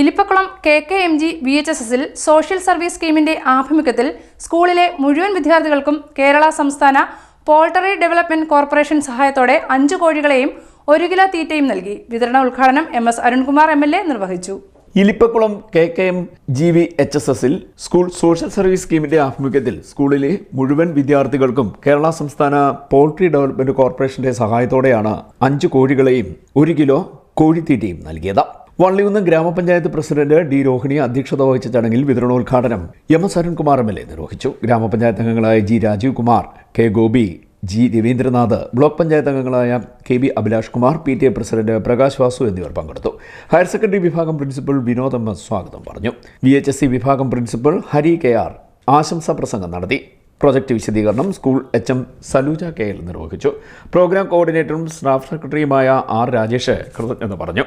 Elippakulam K K M G V H S എസിൽ social service സ്കീമിന്റെ ആഭിമുഖ്യത്തിൽ സ്കൂളിലെ മുഴുവൻ വിദ്യാർത്ഥികൾക്കും കേരള സംസ്ഥാന പോൾട്ടറി ഡെവലപ്മെന്റ് കോർപ്പറേഷൻ സഹായത്തോടെ അഞ്ചു കോഴികളെയും ഒരു കിലോ തീറ്റയും നൽകി. വിതരണ ഉദ്ഘാടനം M S Arunkumar M L A നിർവഹിച്ചു. Elippakulam K K M G V H S എസിൽ സ്കൂൾ സോഷ്യൽ സർവീസ് സ്കീമിന്റെ ആഭിമുഖ്യത്തിൽ സ്കൂളിലെ മുഴുവൻ വിദ്യാർത്ഥികൾക്കും കേരള സംസ്ഥാന പോൾട്രി ഡെവലപ്മെന്റ് കോർപ്പറേഷന്റെ സഹായത്തോടെയാണ് അഞ്ച് കോഴികളെയും ഒരു കിലോ കോഴിത്തീറ്റയും നൽകിയത്. വള്ളികുന്ന് ഗ്രാമപഞ്ചായത്ത് പ്രസിഡന്റ് ഡി രോഹിണി അധ്യക്ഷത വഹിച്ച ചടങ്ങിൽ വിതരണോദ്ഘാടനം M S Arunkumar M L A നിർവഹിച്ചു. ഗ്രാമപഞ്ചായത്ത് അംഗങ്ങളായ G Rajeev Kumar K Gopi G Ravindranath block panchayat അംഗങ്ങളായ K B Abhilash Kumar P T A president Prakash Vasu എന്നിവർ പങ്കെടുത്തു. ഹയർ സെക്കൻഡറി വിഭാഗം പ്രിൻസിപ്പൽ വിനോദ് എം സ്വാഗതം പറഞ്ഞു. വി എച്ച് എസ് സി വിഭാഗം പ്രിൻസിപ്പൽ ഹരി കെ ആർ ആശംസാ പ്രസംഗം നടത്തി. പ്രൊജക്ട് വിശദീകരണം school H M Saluja K L നിർവഹിച്ചു. പ്രോഗ്രാം കോർഡിനേറ്ററും സ്റ്റാഫ് സെക്രട്ടറിയുമായ ആർ രാജേഷ് കൃതജ്ഞത പറഞ്ഞു.